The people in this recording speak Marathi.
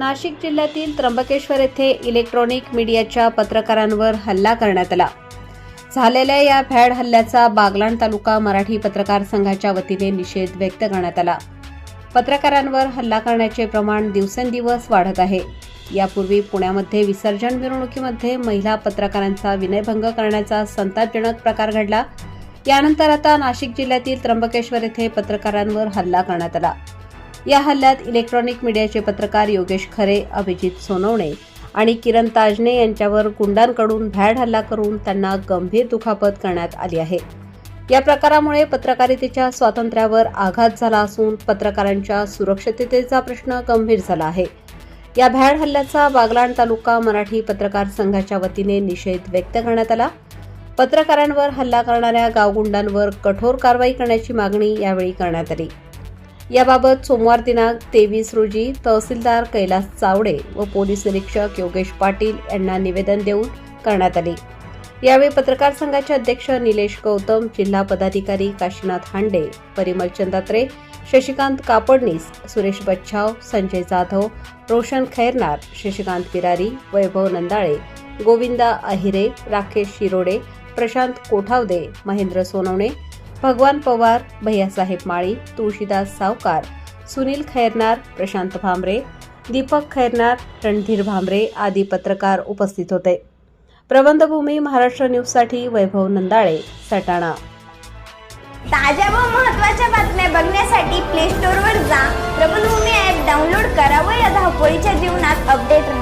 नाशिक जिल्ह्यातील त्र्यंबकेश्वर येथे इलेक्ट्रॉनिक मीडियाच्या पत्रकारांवर हल्ला करण्यात आला. झालेल्या या भ्याड हल्ल्याचा बागलाण तालुका मराठी पत्रकार संघाच्या वतीने निषेध व्यक्त करण्यात आला. पत्रकारांवर हल्ला करण्याचे प्रमाण दिवसेंदिवस वाढत आहे. यापूर्वी पुण्यामध्ये विसर्जन मिरवणुकीमध्ये महिला पत्रकारांचा विनयभंग करण्याचा संतापजनक प्रकार घडला. यानंतर आता नाशिक जिल्ह्यातील त्र्यंबकेश्वर येथे पत्रकारांवर हल्ला करण्यात आला. या हल्ल्यात इलेक्ट्रॉनिक मीडियाचे पत्रकार योगेश खरे अभिजित सोनवणे आणि किरण ताजने यांच्यावर गुंडांकडून भॅड हल्ला करून त्यांना गंभीर दुखापत करण्यात आली आहे. या प्रकारामुळे पत्रकारितेच्या स्वातंत्र्यावर आघात झाला असून पत्रकारांच्या सुरक्षिततेचा प्रश्न गंभीर झाला आहे. या भॅड हल्ल्याचा बागलाण तालुका मराठी पत्रकार संघाच्या वतीने निषेध व्यक्त करण्यात आला. पत्रकारांवर हल्ला करणाऱ्या गावगुंडांवर कठोर कारवाई करण्याची मागणी यावेळी करण्यात आली. याबाबत सोमवार दिनांक तेवीस रोजी तहसीलदार कैलास चावडे व पोलीस निरीक्षक योगेश पाटील यांना निवेदन देऊन करण्यात आले. यावेळी पत्रकार संघाचे अध्यक्ष निलेश गौतम जिल्हा पदाधिकारी काशीनाथ हांडे परिमल चंदात्रे शशिकांत कापडनीस सुरेश बच्छाव संजय जाधव रोशन खैरनार शशिकांत पिरारी वैभव नंदाळे गोविंदा अहिरे राकेश शिरोडे प्रशांत कोठावदे महेंद्र सोनवणे भगवान पवार भैयासाहेब माळी तुळशीदास सावकार सुनील खैरनार प्रशांत भांबरे दीपक खैरनार रणधीर भांबरे आदी पत्रकार उपस्थित होते. प्रबंधभूमी महाराष्ट्र न्यूजसाठी वैभव नंदाळे सटाणा. ताज्या व महत्त्वाच्या बातम्या बघण्यासाठी प्ले स्टोअरवर जा. प्रबंधभूमी ॲप डाउनलोड करा व या धावपळीच्या जीवनात अपडेट राहा.